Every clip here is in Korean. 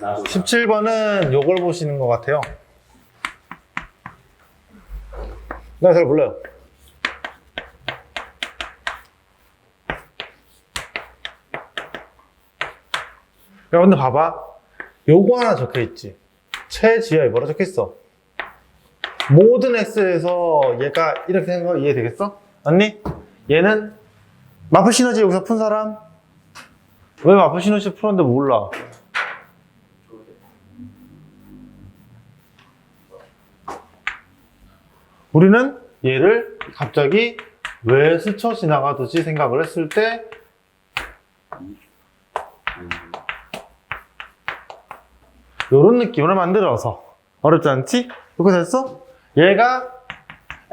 나도 17번은 요걸 보시는 것 같아요. 나 잘 몰라요. 야, 근데 봐봐. 요거 하나 적혀 있지. 최지하에 뭐라 적혀 있어? 모든 x에서 얘가 이렇게 된거 이해되겠어? 맞니? 얘는 마플 시너지 여기서 푼 사람? 왜 마플 시너지 풀었는데 몰라? 우리는 얘를 갑자기 왜 스쳐 지나가듯이 생각을 했을 때 이런 느낌으로 만들어서 어렵지 않지? 이거 됐어? 얘가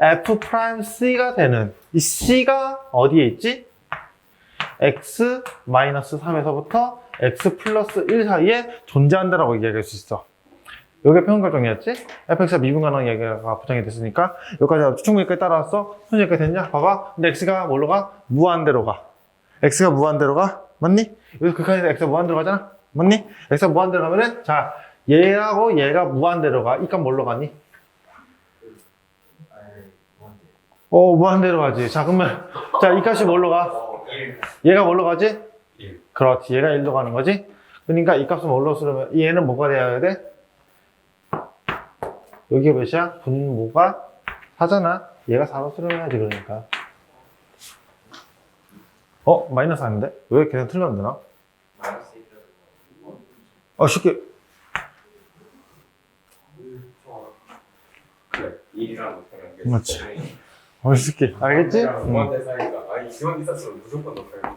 f 프라임 c가 되는 이 c가 어디에 있지? x 마이너스 3에서부터 x 플러스 1 사이에 존재한다라고 얘기할 수 있어. 여기가 평균 정리였지? fx가 미분 가능 얘기가 보장이 됐으니까 여기까지 충분히까지 따라왔어? 현재까지 됐냐? 봐봐. 근데 x가 뭘로 가? 무한대로 가. x가 무한대로 가? 맞니? 여기서 극한에서 x가 무한대로 가잖아? 맞니? x가 무한대로 가면은 자 얘하고 얘가 무한대로 가. 이 값 뭘로 가니? 어 무한대로 가지. 자 그러면 자 이 값이 뭘로 가? 어, 1 얘가 뭘로 가지? 1 그렇지. 얘가 1로 가는 거지? 그러니까 이 값은 뭘로 쓰려면 얘는 뭐가 돼야 돼? 여기가 몇이야? 분모가 4잖아. 얘가 4로 쓰려야지 그러니까. 어? 마이너스 아닌데? 왜 계산 틀렸는데 나? 마이너스 1어 쉽게 그래 1이라고 생각해 맞지. 어 쉽게 알겠지? 응. 아니 지원 있었으면 무조건 높아요